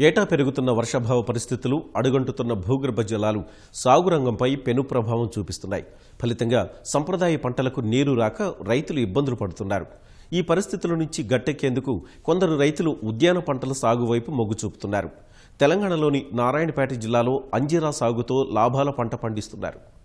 ఏటా పెరుగుతున్న వర్షాభావ పరిస్థితులు అడుగంటుతున్న భూగర్భ జలాలు సాగు రంగంపై పెను ప్రభావం చూపిస్తున్నాయి. ఫలితంగా సంప్రదాయ పంటలకు నీరు రాక రైతులు ఇబ్బందులు పడుతున్నారు. ఈ పరిస్థితుల నుంచి గట్టెక్కేందుకు కొందరు రైతులు ఉద్యాన పంటల సాగు వైపు మొగ్గు చూపుతున్నారు. తెలంగాణలోని నారాయణపేట జిల్లాలో అంజీరా సాగుతో లాభాల పంట పండిస్తున్నారు.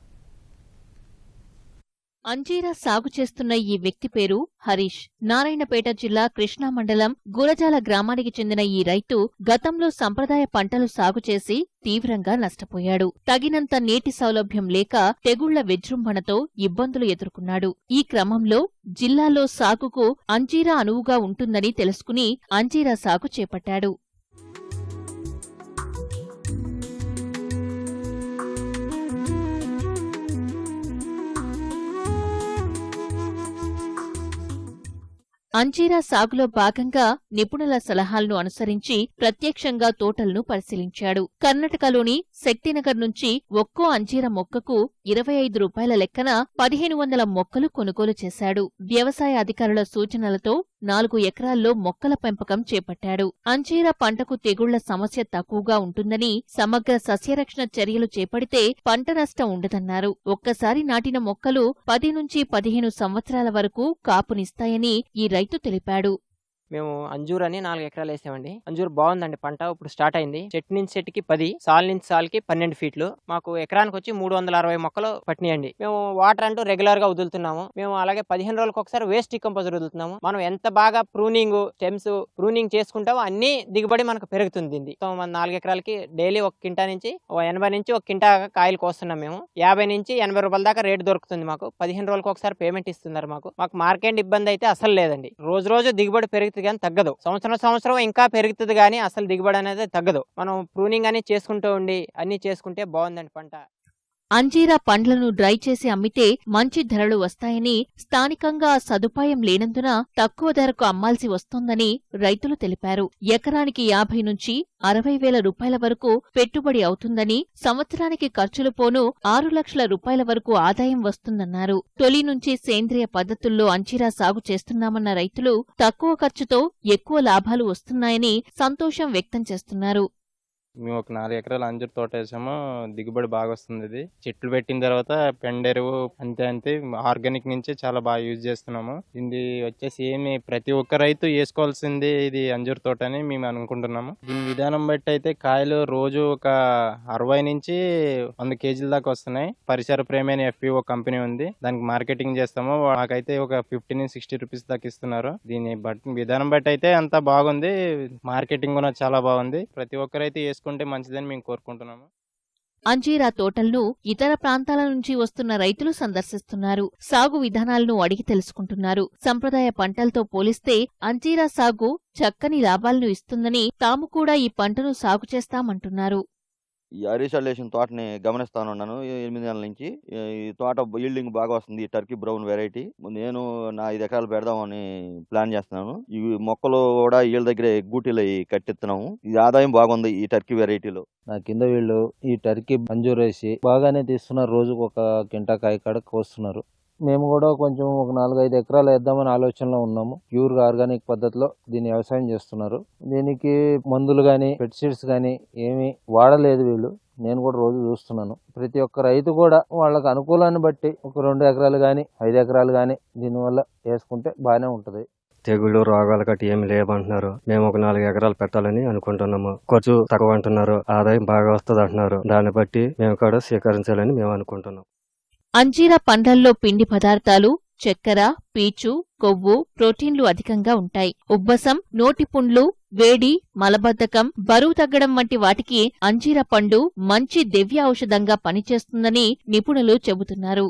అంజీరా సాగు చేస్తున్న ఈ వ్యక్తి పేరు హరీష్. నారాయణపేట జిల్లా కృష్ణా మండలం గురజాల గ్రామానికి చెందిన ఈ రైతు గతంలో సంప్రదాయ పంటలు సాగు చేసి తీవ్రంగా నష్టపోయాడు. తగినంత నీటి సౌలభ్యం లేక తెగుళ్ళ విజృంభణతో ఇబ్బందులు ఎదుర్కొన్నాడు. ఈ క్రమంలో జిల్లాలో సాగుకు అంజీరా అనువుగా ఉంటుందని తెలుసుకుని అంజీరా సాగు చేపట్టాడు. అంజీరా సాగులో భాగంగా నిపుణుల సలహాలను అనుసరించి ప్రత్యక్షంగా తోటలను పరిశీలించాడు. కర్ణాటకలోని శక్తినగర్ నుంచి ఒక్కో అంజీర మొక్కకు ఇరవై ఐదు రూపాయల లెక్కన పదిహేను వందల మొక్కలు కొనుగోలు చేశాడు. వ్యవసాయ అధికారుల సూచనలతో నాలుగు ఎకరాల్లో మొక్కల పెంపకం చేపట్టాడు. అంజీర పంటకు తెగుళ్ళ సమస్య తక్కువగా ఉంటుందని సమగ్ర సస్యరక్షణ చర్యలు చేపడితే పంట నష్టం ఉండదన్నారు. ఒక్కసారి నాటిన మొక్కలు పది నుంచి పదిహేను సంవత్సరాల వరకు కాపునిస్తాయని ఈ రైతు తెలిపాడు. మేము అంజూర్ అని నాలుగు ఎకరాలు వేసామండి. అంజూర్ బాగుందండి పంట. ఇప్పుడు స్టార్ట్ అయింది. చెట్టు నుంచి చెట్టుకి పది సాల్ నుంచి సాల్కి పన్నెండు ఫీట్లు. మాకు ఎకరానికి వచ్చి మూడు వందల అరవై మొక్కలు పట్టినాయండి. మేము వాటర్ అంటూ రెగ్యులర్గా వదులుతున్నాము. మేము అలాగే పదిహేను రోజులకు ఒకసారి వేస్ట్ డికంపోజర్ వదులుతున్నాము. మనం ఎంత బాగా ప్రూనింగ్ స్టెమ్స్ ప్రూనింగ్ చేసుకుంటామో అన్ని దిగుబడి మనకు పెరుగుతుంది మన నాలుగు ఎకరాలకి డైలీ ఒక కింటా నుంచి ఓ ఎనభై నుంచి ఒక కింటా కాయలు కోస్తున్నాం మేము. యాభై నుంచి ఎనభై రూపాయల దాకా రేటు దొరుకుతుంది మాకు. పదిహేను రోజులకు ఒకసారి పేమెంట్ ఇస్తున్నారు మాకు. మాకు మార్కెట్ ఇబ్బంది అయితే అసలు లేదండి. రోజు రోజు దిగుబడి పెరుగుతుంది. కానీ తగ్గదు. సంవత్సరం సంవత్సరం ఇంకా పెరుగుతుంది కానీ అసలు దిగుబడి అనేది తగ్గదు. మనం ప్రూనింగ్ అని చేసుకుంటూ ఉండి అన్ని చేసుకుంటే బాగుందండి పంట. అంజీరా పండ్లను డ్రై చేసి అమ్మితే మంచి ధరలు వస్తాయని స్థానికంగా సదుపాయం లేనందున తక్కువ ధరకు అమ్మాల్సి వస్తోందని రైతులు తెలిపారు. ఎకరానికి యాభై నుంచి అరవై వేల రూపాయల వరకు పెట్టుబడి అవుతుందని సంవత్సరానికి ఖర్చులు పోను ఆరు లక్షల రూపాయల వరకు ఆదాయం వస్తుందన్నారు. తొలి నుంచి సేంద్రియ పద్ధతుల్లో అంజీరా సాగు చేస్తున్నామన్న రైతులు తక్కువ ఖర్చుతో ఎక్కువ లాభాలు వస్తున్నాయని సంతోషం వ్యక్తం చేస్తున్నారు. మేము ఒక నాలుగు ఎకరాలు అంజూరు తోట వేసాము. దిగుబడి బాగా వస్తుంది ఇది. చెట్లు పెట్టిన తర్వాత పెండెరువు అంతే అంతే ఆర్గానిక్ నుంచి చాలా బాగా యూజ్ చేస్తున్నాము. ఇది వచ్చేసి ఏమి ప్రతి ఒక్క రైతు వేసుకోవాల్సింది ఇది అంజూరు తోట అని మేము అనుకుంటున్నాము. దీని విధానం బట్టి అయితే కాయలు రోజు ఒక అరవై నుంచి వంద కేజీల దాకా వస్తున్నాయి. పరిసర ప్రేమ అని ఎఫ్పిఓ కంపెనీ ఉంది. దానికి మార్కెటింగ్ చేస్తాము. మాకైతే ఒక ఫిఫ్టీ నుంచి సిక్స్టీ రూపీస్ దాకా ఇస్తున్నారు. దీని బట్ విధానం బట్టి అయితే అంతా బాగుంది. మార్కెటింగ్ కూడా చాలా బాగుంది. ప్రతి ఒక్కరైతే వేసుకుంటే మంచిదని మేము కోరుకుంటున్నాము. అంజీరా తోటలను ఇతర ప్రాంతాల నుంచి వస్తున్న రైతులు సందర్శిస్తున్నారు. సాగు విధానాలను అడిగి తెలుసుకుంటున్నారు. సంప్రదాయ పంటలతో పోలిస్తే అంజీరా సాగు చక్కని లాభాలను ఇస్తుందని తాము కూడా ఈ పంటను సాగు చేస్తామంటున్నారు. ఈ అరిసల్లేషన్ తోటని గమనిస్తాను ఉన్నాను ఎనిమిది నెలల నుంచి. ఈ తోట ఈల్డింగ్ బాగా వస్తుంది. ఈ టర్కీ బ్రౌన్ వెరైటీ నేను నా ఐదు ఎకరాలు పెడదామని ప్లాన్ చేస్తున్నాను. ఈ మొక్కలు కూడా వీళ్ళ దగ్గరే గూటీలు కట్టిస్తున్నాము. ఇది ఆదాయం బాగుంది ఈ టర్కీ వెరైటీలో నా కింద వీళ్ళు ఈ టర్కీ మంజూరు వేసి బాగానే తీస్తున్నారు. రోజుకు ఒక కింటా కాయ కాడ కోస్తున్నారు. మేము కూడా కొంచెం ఒక నాలుగైదు ఎకరాలు వేద్దామని ఆలోచనలో ఉన్నాము. ప్యూర్గా ఆర్గానిక్ పద్ధతిలో దీన్ని వ్యవసాయం చేస్తున్నారు. దీనికి మందులు కానీ పెస్టిసైడ్స్ కానీ ఏమీ వాడలేదు వీళ్ళు. నేను కూడా రోజు చూస్తున్నాను. ప్రతి ఒక్క రైతు కూడా వాళ్ళకి అనుకూలాన్ని బట్టి ఒక రెండు ఎకరాలు కానీ ఐదు ఎకరాలు కానీ దీనివల్ల వేసుకుంటే బాగానే ఉంటుంది. తెగుళ్ళు రోగాలు గట్టి ఏమి లేవంటున్నారు. మేము ఒక నాలుగు ఎకరాలు పెట్టాలని అనుకుంటున్నాము. ఖర్చు తక్కువ అంటున్నారు. ఆదాయం బాగా వస్తుంది అంటున్నారు దాన్ని బట్టి మేము కూడా స్వీకరించాలని మేము అనుకుంటున్నాం. అంజీరా పండ్లల్లో పిండి పదార్థాలు చక్కెర పీచు కొవ్వు ప్రోటీన్లు అధికంగా ఉంటాయి. ఉబ్బసం నోటిపుండ్లు వేడి మలబద్ధకం బరువు తగ్గడం వంటి వాటికి అంజీర పండు మంచి దివ్య ఔషధంగా పనిచేస్తుందని నిపుణులు చెబుతున్నారు.